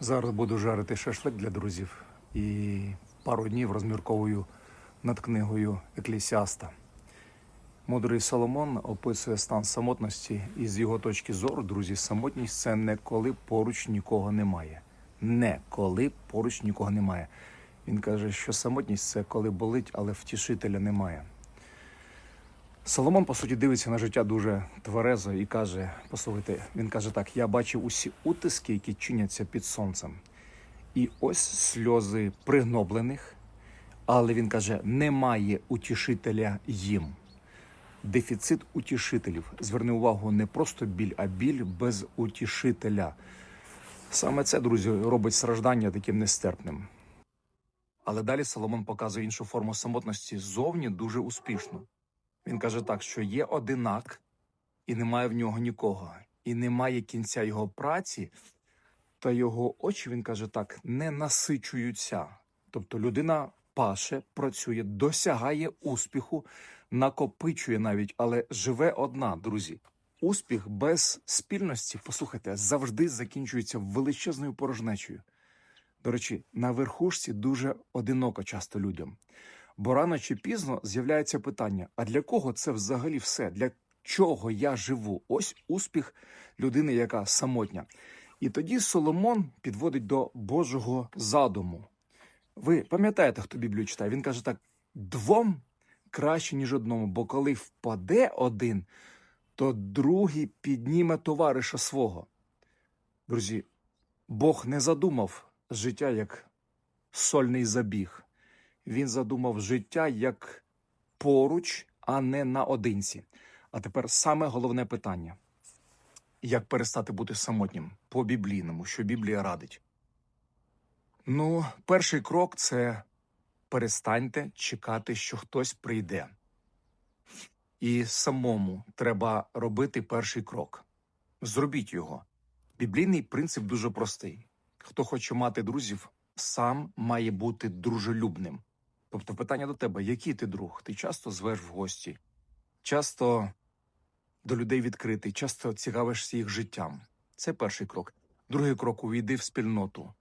Зараз буду жарити шашлик для друзів і пару днів розмірковую над книгою Еклісіаста. Мудрий Соломон описує стан самотності, і з його точки зору, друзі, самотність це не коли поруч нікого немає. Не коли поруч нікого немає. Він каже, що самотність це коли болить, але втішителя немає. Соломон, по суті, дивиться на життя дуже тверезо і каже: послухайте, він каже так: я бачив усі утиски, які чиняться під сонцем. І ось сльози пригноблених, але він каже: немає утішителя їм. Дефіцит утішителів. Зверни увагу, не просто біль, а біль без утішителя. Саме це, друзі, робить страждання таким нестерпним. Але далі Соломон показує іншу форму самотності зовні дуже успішно. Він каже так, що є одинак, і немає в нього нікого, і немає кінця його праці, та його очі, він каже так, не насичуються. Тобто людина паше, працює, досягає успіху, накопичує навіть, але живе одна, друзі. Успіх без спільності, послухайте, завжди закінчується величезною порожнечею. До речі, на верхушці дуже одиноко часто людям. Бо рано чи пізно з'являється питання: а для кого це взагалі все? Для чого я живу? Ось успіх людини, яка самотня. І тоді Соломон підводить до Божого задуму. Ви пам'ятаєте, хто Біблію читає? Він каже так: двом краще, ніж одному, бо коли впаде один, то другий підніме товариша свого. Друзі, Бог не задумав життя як сольний забіг. Він задумав життя як поруч, а не наодинці. А тепер саме головне питання: як перестати бути самотнім по біблійному, що Біблія радить? Ну, перший крок це перестаньте чекати, що хтось прийде. І самому треба робити перший крок. Зробіть його. Біблійний принцип дуже простий. Хто хоче мати друзів, сам має бути дружелюбним. Тобто, питання до тебе: який ти друг? Ти часто звеш в гості, часто до людей відкритий, часто цікавишся їх життям. Це перший крок. Другий крок увійди в спільноту,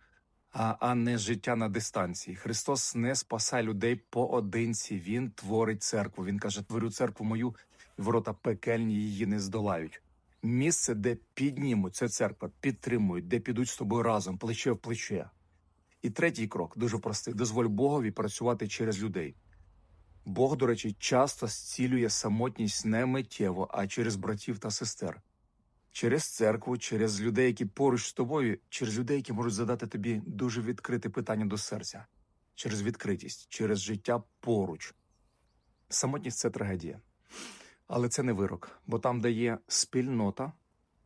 а, а не життя на дистанції. Христос не спасає людей поодинці. Він творить церкву. Він каже: творю церкву мою, і ворота пекельні її не здолають. Місце, де піднімуть це церква, підтримують, де підуть з тобою разом, плече в плече. І третій крок дуже простий: дозволь Богові працювати через людей. Бог, до речі, часто зцілює самотність не миттєво, а через братів та сестер, через церкву, через людей, які поруч з тобою, через людей, які можуть задати тобі дуже відкрите питання до серця, через відкритість, через життя поруч. Самотність це трагедія. Але це не вирок, бо там, де є спільнота,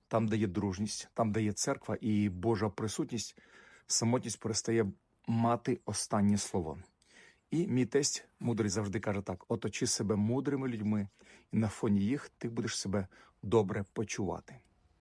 там, де є дружність, там, де є церква і Божа присутність, самотність перестає мати останнє слово. І мій тесть мудрий завжди каже так: оточи себе мудрими людьми, і на фоні їх ти будеш себе добре почувати.